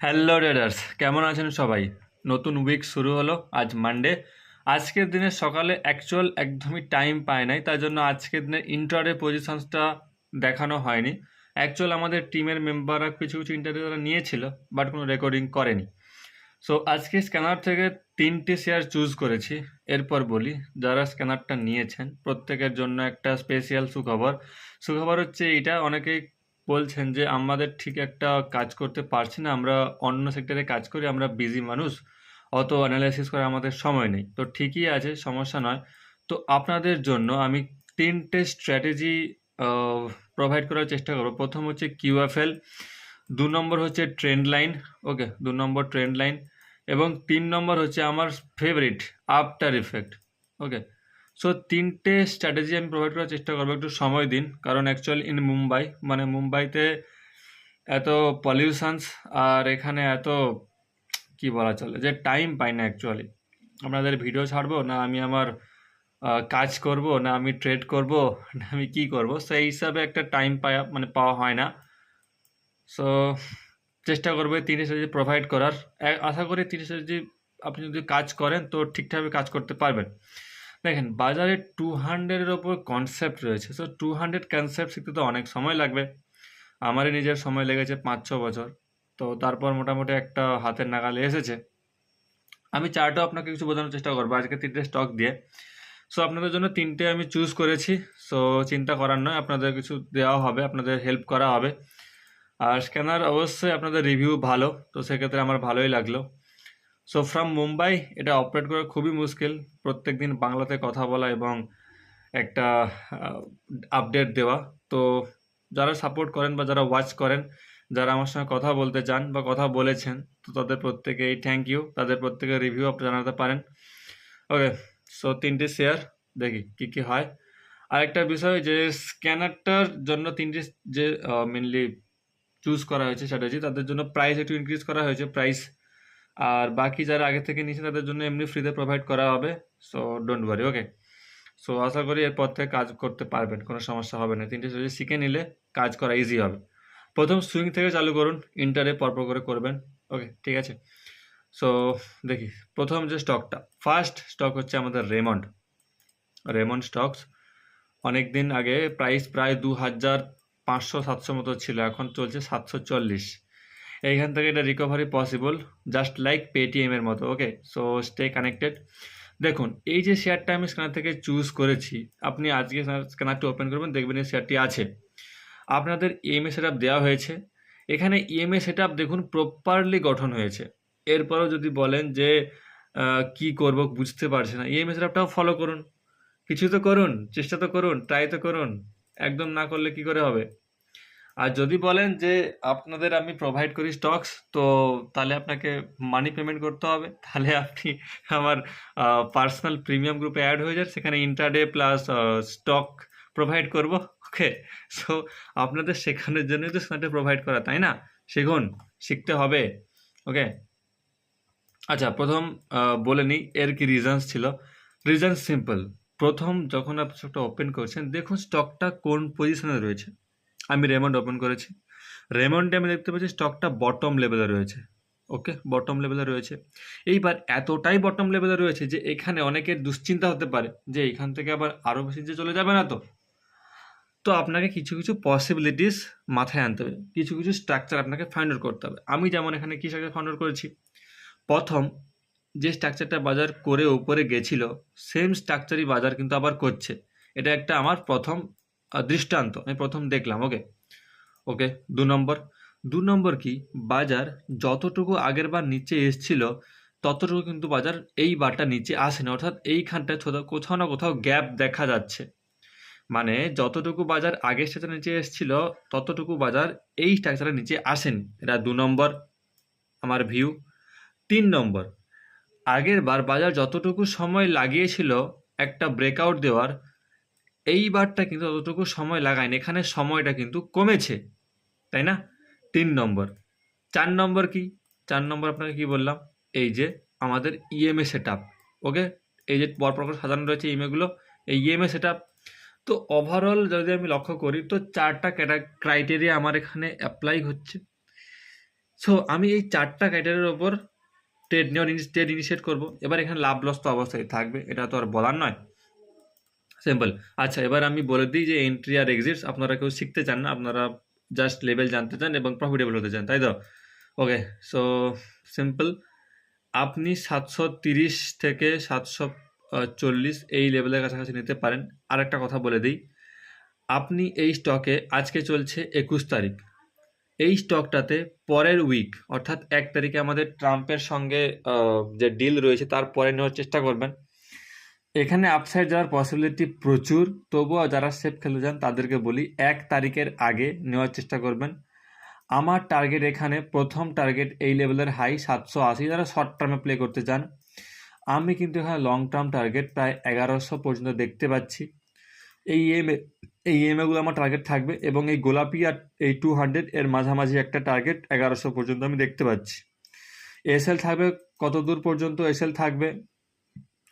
Hello raiders কেমন আছেন সবাই? নতুন উইক শুরু হলো, আজ মানডে আজকের দিনে সকালে অ্যাকচুয়াল একদমই টাইম পায় নাই, তার জন্য আজকের দিনে ইন্টারে পজিশনসটা দেখানো হয়নি। অ্যাকচুয়াল আমাদের টিমের মেম্বাররা কিছু কিছু ইন্টারভিউ তারা নিয়েছিল বাট কোনো রেকর্ডিং করেনি। সো আজকে স্ক্যানার থেকে তিনটে শেয়ার চুজ করেছি। এরপর বলি, যারা স্ক্যানারটা নিয়েছেন, প্রত্যেকের জন্য একটা স্পেশিয়াল সুখবর। সুখবর হচ্ছে এটা অনেকেই বলছেন যে আমাদের ঠিক একটা কাজ করতে পারছি না, আমরা অন্য সেক্টরে কাজ করি, আমরা বিজি মানুষ, অত অ্যানালাইসিস করে আমাদের সময় নেই। তো ঠিকই আছে, সমস্যা নয়। তো আপনাদের জন্য আমি তিনটে স্ট্র্যাটেজি প্রোভাইড করার চেষ্টা করব। প্রথম হচ্ছে কিউএফএল দু নম্বর হচ্ছে ট্রেন্ড লাইন ওকে দু নম্বর ট্রেন্ড লাইন এবং তিন নম্বর হচ্ছে আমার favourite after effect okay so তিনটে স্ট্র্যাটেজি আমি প্রোভাইড করার চেষ্টা করব, একটু সময় দিন। কারণ অ্যাকচুয়ালি ইন মুম্বাই মানে মুম্বাইতে এত পলিউশনস আর এখানে এত কি বলা চলে, যে টাইম পাই না অ্যাকচুয়ালি আপনাদের ভিডিও ছাড়বো, না আমি আমার কাজ করব, না আমি ট্রেড করব, না আমি কি করব। সেই হিসাবে একটা টাইম পাওয়া মানে পাওয়া হয় না। সো চেষ্টা করব তিনটে স্ট্র্যাটেজি প্রোভাইড করার। আশা করি তিনটে স্ট্র্যাটেজি আপনি যদি কাজ করেন, তো ঠিকঠাকভাবে কাজ করতে পারবেন। দেখেন, বাজারে টু হান্ড্রেডের ওপর কনসেপ্ট রয়েছে। সো টু হান্ড্রেড কনসেপ্ট শিখতে তো অনেক সময় লাগবে। আমারই নিজের সময় লেগেছে পাঁচ ছ বছর। তো তারপর মোটামুটি একটা হাতের নাগালে এসেছে। আমি চারটাও আপনাকে কিছু বোঝানোর চেষ্টা করব। আজকে তিনটে স্টক দিয়ে। সো আপনাদের জন্য তিনটে আমি চুজ করেছি। সো চিন্তা করার নয়, আপনাদের কিছু দেওয়া হবে, আপনাদের হেল্প করা হবে। আর স্ক্যানার অবশ্যই আপনাদের রিভিউ ভালো। তো সেক্ষেত্রে আমার ভালোই লাগল। সো ফ্রম মুম্বাই এটা অপারেট করা খুবই মুশকিল। প্রত্যেক দিন বাংলাতে কথা বলা এবং একটা আপডেট দেওয়া। তো, যারা সাপোর্ট করেন বা যারা ওয়াচ করেন, যারা আমার সঙ্গে কথা বলতে চান বা কথা বলেছেন, তো তাদের প্রত্যেকেই থ্যাংক ইউ তাদের প্রত্যেকের রিভিউ আপনি জানাতে পারেন। ওকে সো তিনটে শেয়ার দেখি কী কী হয়। আরেকটা বিষয় যে স্ক্যানারটার জন্য তিনটে যে মেনলি চুজ করা হয়েছে স্ট্র্যাটেজি তাদের জন্য প্রাইস একটু ইনক্রিজ করা হয়েছে। প্রাইস আর বাকি যারা আগে থেকে নিয়েছে তাদের জন্য এমনি ফ্রিতে প্রোভাইড করা হবে। So don't worry okay so আশা করি এরপর থেকে কাজ করতে পারবেন, কোনো সমস্যা হবে না। তিনটে স্ট্র্যাটেজি শিখে নিলে কাজ করা ইজি হবে। প্রথম সুইং থেকে চালু করুন ইন্টারে পরপর করে করবেন ওকে ঠিক আছে? সো দেখি, প্রথম যে স্টকটা ফার্স্ট স্টক হচ্ছে আমাদের রেমন্ড রেমন্ড স্টকস অনেক দিন আগে প্রাইস প্রায় দু হাজার পাঁচশো সাতশো মতো ছিল, এখন চলছে সাতশো চল্লিশ। এইখান থেকে এটা recovery possible just like Paytm এর মতো ওকে সো স্টে কানেক্টেড দেখুন, এই যে শেয়ারটা আমি স্ক্যানার থেকে চুজ করেছি, আপনি আজকে স্ক্যানারটি ওপেন করবেন, দেখবেন এই শেয়ারটি আছে। আপনাদের ইএমএ সেট দেওয়া হয়েছে। এখানে ইএমএ সেট দেখুন প্রপারলি গঠন হয়েছে। এরপরও যদি বলেন যে কি করব বুঝতে পারছি না। ইএমএ সেট ফলো করুন। কিছু তো করুন, চেষ্টা তো করুন ট্রাই তো করুন। একদম না করলে কি করে হবে? আর যদি বলেন যে আপনাদের আমি প্রোভাইড করি স্টকস তো তাহলে আপনাকে মানি পেমেন্ট করতে হবে। তাহলে আপনি আমার পার্সোনাল প্রিমিয়াম গ্রুপে অ্যাড হয়ে যান। সেখানে ইন্টারডে প্লাস স্টক প্রোভাইড করব। ওকে সো আপনাদের শেখানোর জন্যই তো সেটা প্রোভাইড করা, তাই না? শিখুন, শিখতে হবে। ওকে আচ্ছা প্রথম বলে নিই, এর কি রিজনস ছিল? রিজন সিম্পল প্রথম যখন আপনি স্টকটা ওপেন করছেন, দেখুন স্টকটা কোন পজিশনে রয়েছে। আমি রেমন্ড ওপেন করেছি। রেমন্ডে আমি দেখতে পাচ্ছি স্টকটা বটম লেভেলে রয়েছে। ওকে বটম লেভেলে রয়েছে। এইবার এতটাই বটম লেভেলে রয়েছে যে এখানে অনেকের দুশ্চিন্তা হতে পারে যে এখান থেকে আবার আরও বেশি যে চলে যাবে না তো। তো আপনাকে কিছু কিছু পসিবিলিটিস মাথায় আনতে হবে। কিছু কিছু স্ট্রাকচার আপনাকে ফাইন্ড আউট করতে হবে। আমি যেমন এখানে কী স্ট্রাকচার ফাইন্ড আউট করেছি? প্রথম, যে স্ট্রাকচারটা বাজার করে উপরে গেছিল সেম স্ট্রাকচারই বাজার কিন্তু আবার করছে। এটা একটা আমার প্রথম দৃষ্টান্ত। আমি প্রথম দেখলাম ওকে ওকে দু নম্বর। দু নম্বর কি? বাজার যতটুকু আগের বার নিচে এসছিল, ততটুকু কিন্তু বাজার এই বারটা নিচে আসেনি। অর্থাৎ এইখানটায় কোথাও না কোথাও গ্যাপ দেখা যাচ্ছে। মানে যতটুকু বাজার আগের সাথে নিচে এসেছিল, ততটুকু বাজার এই স্ট্রাকচারের নিচে আসেনি। এটা দু নম্বর, আমার ভিউ তিন নম্বর, আগের বার বাজার যতটুকু সময় লাগিয়েছিল, একটা ব্রেকআউট দেওয়ার এইবারটা কিন্তু ততটুকু সময় লাগায়নি। এখানে সময়টা কিন্তু কমেছে, তাই না? তিন নম্বর। চার নম্বর কি? চার নম্বর আপনাকে কি বললাম? এই যে আমাদের ইএমএ সেট ওকে এই যে পরপর করে সাজানো রয়েছে ইএমএগুলো এই ইএমএ সেট আপ তো ওভারঅল যদি আমি লক্ষ্য করি, তো চারটা ক্রাইটেরিয়া আমার এখানে অ্যাপ্লাই হচ্ছে। সো আমি এই চারটা ক্রাইটেরিয়ার ওপর ট্রেড নেওয়ার ট্রেড ইনিশিয়েট করব। এবার এখানে লাভ লস তো অবশ্যই থাকবে, এটা তো আর বলার নয়। সিম্পল আচ্ছা এবার আমি বলে দিই যে এন্ট্রি আর এক্সিটস আপনারা কেউ শিখতে চান না, আপনারা জাস্ট লেভেল জানতে চান এবং প্রফিটেবল হতে চান, তাই তো? ওকে সো সিম্পল আপনি সাতশো তিরিশ থেকে সাতশো চল্লিশ এই লেভেলের কাছাকাছি নিতে পারেন। আরেকটা কথা বলে দিই, আপনি এই স্টকে আজকে চলছে একুশ তারিখ। এই স্টকটাতে পরের উইক অর্থাৎ এক তারিখে আমাদের ট্রাম্পের সঙ্গে যে ডিল রয়েছে, তার পরে নেওয়ার চেষ্টা করবেন। এখানে আপসাইড যাওয়ার পসিবিলিটি প্রচুর। তবুও যারা সেফ খেলতে যান তাদেরকে বলি, এক তারিখের আগে নেওয়ার চেষ্টা করবেন। আমার টার্গেট এখানে, প্রথম টার্গেট এই লেভেলের হাই সাতশো আশি। যারা শর্ট টার্মে প্লে করতে চান, আমি কিন্তু এখানে লং টার্ম টার্গেট প্রায় এগারোশো পর্যন্ত দেখতে পাচ্ছি। এই ইএমএ এই ইএমএগুলো আমার টার্গেট থাকবে এবং এই গোলাপি আর এই টু হান্ড্রেড এর মাঝামাঝি একটা টার্গেট এগারোশো পর্যন্ত আমি দেখতে পাচ্ছি। এসএল থাকবে কত দূর পর্যন্ত এসএল থাকবে?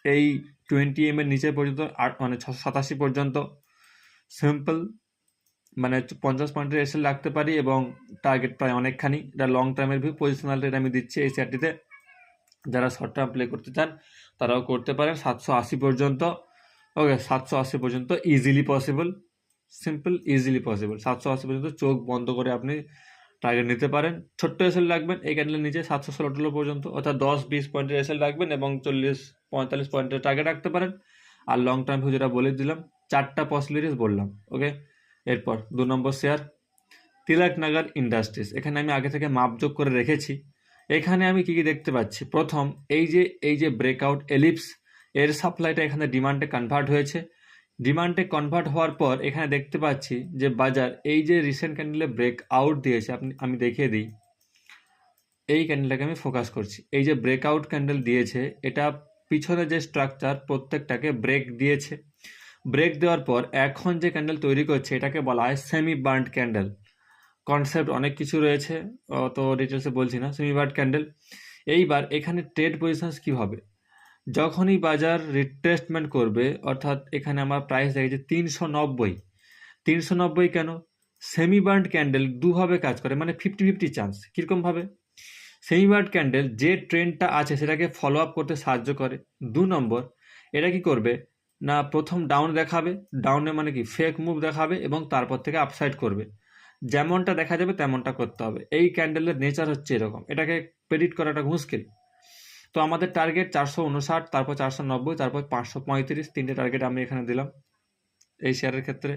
এই টোয়েন্টি এম এর নিচে পর্যন্ত আট মানে ছশো সাতাশি পর্যন্ত সিম্পল মানে পঞ্চাশ পয়েন্টের এসে রাখতে পারি এবং টার্গেট প্রায় অনেকখানি। এটা লং টার্মের ভিউ পজিশনাল রেট আমি দিচ্ছি এই শেয়ারটিতে যারা শর্ট টার্ম প্লে করতে চান, তারাও করতে পারেন। সাতশো আশি পর্যন্ত ওকে সাতশো আশি পর্যন্ত easily possible simple easily possible সাতশো আশি পর্যন্ত চোখ বন্ধ করে আপনি টার্গেট নিতে পারেন। ছোট্ট এসএল রাখবেন, এই ক্যান্ডেলের নিচে সাতশো ষোলো টোলো পর্যন্ত, অর্থাৎ দশ, বিশ পয়েন্টের এসএল রাখবেন এবং চল্লিশ, পঁয়তাল্লিশ পয়েন্টের টার্গেট রাখতে পারেন। আর লং টার্ম ভিউ যেটা বলে দিলাম, চারটা পসিবিলিটিস বললাম ওকে এরপর দু নম্বর শেয়ার তিলাক নাগার ইন্ডাস্ট্রিজ এখানে আমি আগে থেকে মাপযোগ করে রেখেছি। এখানে আমি কি কি দেখতে পাচ্ছি? প্রথম, এই যে এই যে ব্রেকআউট এলিপস এর সাপ্লাইটা এখানে ডিমান্ডে কনভার্ট হয়েছে। ডিমান্ডে কনভার্ট হওয়ার পর এখানে দেখতে পাচ্ছি যে বাজার, এই যে রিসেন্ট ক্যান্ডেলে ব্রেক আউট দিয়েছে, আপনি, আমি দেখিয়ে দিই। এই ক্যান্ডেলটাকে আমি ফোকাস করছি। এই যে ব্রেকআউট ক্যান্ডেল দিয়েছে, এটা পিছনে যে স্ট্রাকচার প্রত্যেকটাকে ব্রেক দিয়েছে। ব্রেক দেওয়ার পর এখন যে ক্যান্ডেল তৈরি করছে, এটাকে বলা হয় সেমি বার্ন্ড ক্যান্ডেল কনসেপ্ট অনেক কিছু রয়েছে, অত ডিটেলসে বলছি না সেমি বার্ন্ড ক্যান্ডেল এইবার এখানে ট্রেড পজিশনস কী হবে? যখনই বাজার রিট্রেসমেন্ট করবে, অর্থাৎ এখানে আমার প্রাইস দেখেছে তিনশো নব্বই। তিনশো নব্বই কেন? সেমি বার্ন্ড ক্যান্ডেল দুভাবে কাজ করে মানে ফিফটি ফিফটি চান্স কীরকমভাবে সেমি বার্ন্ড ক্যান্ডেল যে ট্রেন্ডটা আছে সেটাকে ফলো আপ করতে সাহায্য করে। দু নম্বর, এটা কি করবে? না, প্রথম ডাউন দেখাবে ডাউনে মানে কি? ফেক মুভ দেখাবে এবং তারপর থেকে আপসাইড করবে। যেমনটা দেখা যাবে তেমনটা করতে হবে। এই ক্যান্ডেলের নেচার হচ্ছে এরকম। এটাকে প্রেডিক্ট করাটা মুশকিল। তো আমাদের টার্গেট চারশো উনষাট, তারপর চারশো নব্বই, তারপর পাঁচশো পঁয়ত্রিশ, তিনটে টার্গেট আমি এখানে দিলাম এই শেয়ারের ক্ষেত্রে।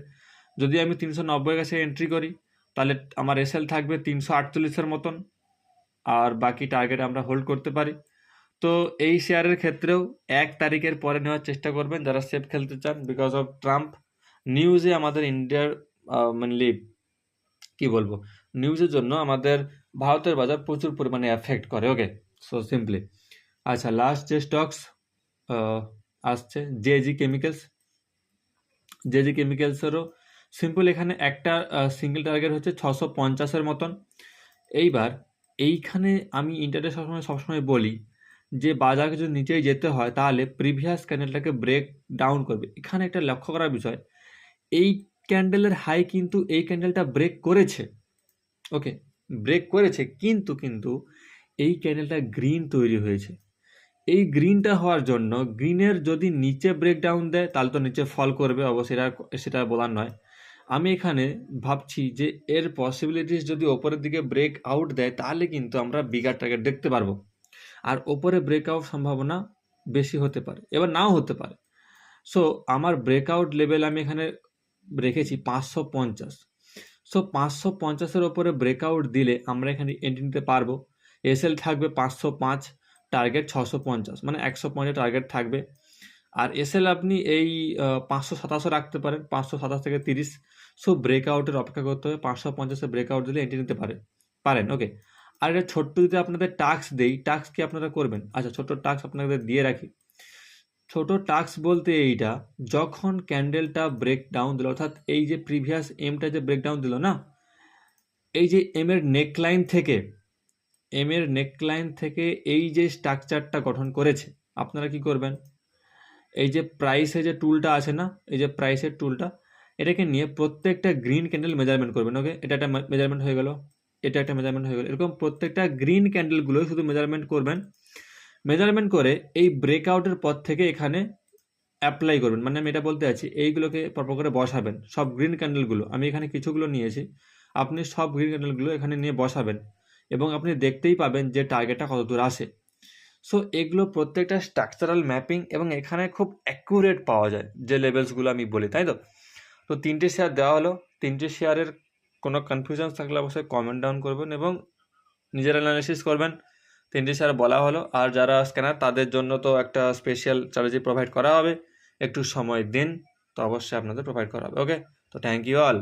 যদি আমি তিনশো নব্বই কাছে এন্ট্রি করি, তাহলে আমার এসএল থাকবে তিনশো আটচল্লিশের মতন, আর বাকি টার্গেট আমরা হোল্ড করতে পারি। তো এই শেয়ারের ক্ষেত্রেও এক তারিখের পরে নেওয়ার চেষ্টা করবেন যারা সেফ খেলতে চান বিকজ অফ ট্রাম্প নিউজে আমাদের ইন্ডিয়ার মেনলি কি বলব? নিউজের জন্য আমাদের ভারতের বাজার প্রচুর পরিমাণে এফেক্ট করে ওকে সো সিম্পলি আচ্ছা লাস্ট যে স্টকস আসছে জেজি কেমিক্যালস জেজি কেমিক্যালসেরও সিম্পল এখানে একটা সিঙ্গেল টার্গেট হচ্ছে ছশো পঞ্চাশের মতন। এইবার এইখানে আমি ইন্টারনেট সবসময় সবসময় বলি যে বাজারকে যদি নিচেই যেতে হয়, তাহলে প্রিভিয়াস ক্যান্ডেলটাকে ব্রেক ডাউন করবে। এখানে একটা লক্ষ্য করার বিষয়, এই ক্যান্ডেলের হাই কিন্তু এই ক্যান্ডেলটা ব্রেক করেছে। ওকে ব্রেক করেছে, কিন্তু কিন্তু এই ক্যান্ডেলটা গ্রিন তৈরি হয়েছে। এই গ্রিনটা হওয়ার জন্য গ্রিনের যদি নিচে ব্রেক ডাউন দেয়, তাহলে তো নিচে ফল করবে, অবশ্যই সেটা বলার নয়। আমি এখানে ভাবছি যে এর পসিবিলিটিস যদি ওপরের দিকে ব্রেক আউট দেয়, তাহলে কিন্তু আমরা বিগার টার্গেট দেখতে পারব। আর ওপরে ব্রেকআউট সম্ভাবনা বেশি হতে পারে, এবার নাও হতে পারে। সো আমার ব্রেকআউট লেভেল আমি এখানে রেখেছি পাঁচশো পঞ্চাশ। সো পাঁচশো পঞ্চাশের ওপরে ব্রেকআউট দিলে আমরা এখানে এন্ট্রি নিতে পারব। এসএল থাকবে পাঁচশো পাঁচ। টার্গেট ছশো পঞ্চাশ মানে একশো পঞ্চাশ টার্গেট থাকবে। আর এসএল আপনি এই পাঁচশো সাতাশও রাখতে পারেন, পাঁচশো সাতাশ থেকে তিরিশ। সো ব্রেকআউটের অপেক্ষা করতে হবে, পাঁচশো পঞ্চাশে ব্রেকআউট দিলে এন্ট্রি নিতে পারে, পারেন ওকে আর এটা ছোট্ট যদি আপনাদের টাস্ক দেই টাস্ক কি আপনারা করবেন? আচ্ছা ছোট্ট টাস্ক আপনাদের দিয়ে রাখি। ছোট টাস্ক বলতে এইটা, যখন ক্যান্ডেলটা ব্রেক ডাউন দিল, অর্থাৎ এই যে প্রিভিয়াস এমটা যে ব্রেক ডাউন দিল না, এই যে এম এর নেকলাইন থেকে এম এর নেকলাইন থেকে এই যে স্ট্রাকচারটা গঠন করেছে, আপনারা কি করবেন? এই যে প্রাইসে যে টুলটা আছে না, এই যে প্রাইসের টুলটা এটাকে নিয়ে প্রত্যেকটা গ্রিন ক্যান্ডেল মেজারমেন্ট করবেন ওকে এটা একটা মেজারমেন্ট হয়ে গেল, এটা একটা মেজারমেন্ট হয়ে গেল। এরকম প্রত্যেকটা গ্রিন ক্যান্ডেলগুলো শুধু মেজারমেন্ট করবেন। মেজারমেন্ট করে এই ব্রেকআউটের পর থেকে এখানে অ্যাপ্লাই করবেন। মানে আমি এটা বলতে চাচ্ছি, এইগুলোকে পরপর করে বসাবেন, সব গ্রিন ক্যান্ডেলগুলো আমি এখানে কিছুগুলো নিয়েছি, আপনি সব গ্রিন ক্যান্ডেলগুলো এখানে নিয়ে বসাবেন। এবং আপনি দেখতেই পাবেন যে টার্গেটটা কত দূর আসে সো এগুলো প্রত্যেকটা স্ট্রাকচারাল ম্যাপিং এবং এখানে খুব অ্যাকুরেট পাওয়া যায়, যে লেভেলসগুলো আমি বলি, তাই তো? তো তিনটে শেয়ার দেওয়া হলো, তিনটে শেয়ারের কোনো কনফিউশন থাকলে অবশ্যই কমেন্ট ডাউন করবেন এবং নিজের অ্যানালিসিস করবেন। তিনটে শেয়ার বলা হলো, আর যারা স্ক্যানার তাদের জন্য তো একটা স্পেশাল চার্জে প্রোভাইড করা হবে, একটু সময় দিন, তো অবশ্যই আপনাদের প্রোভাইড করা হবে ওকে তো থ্যাংক ইউ অল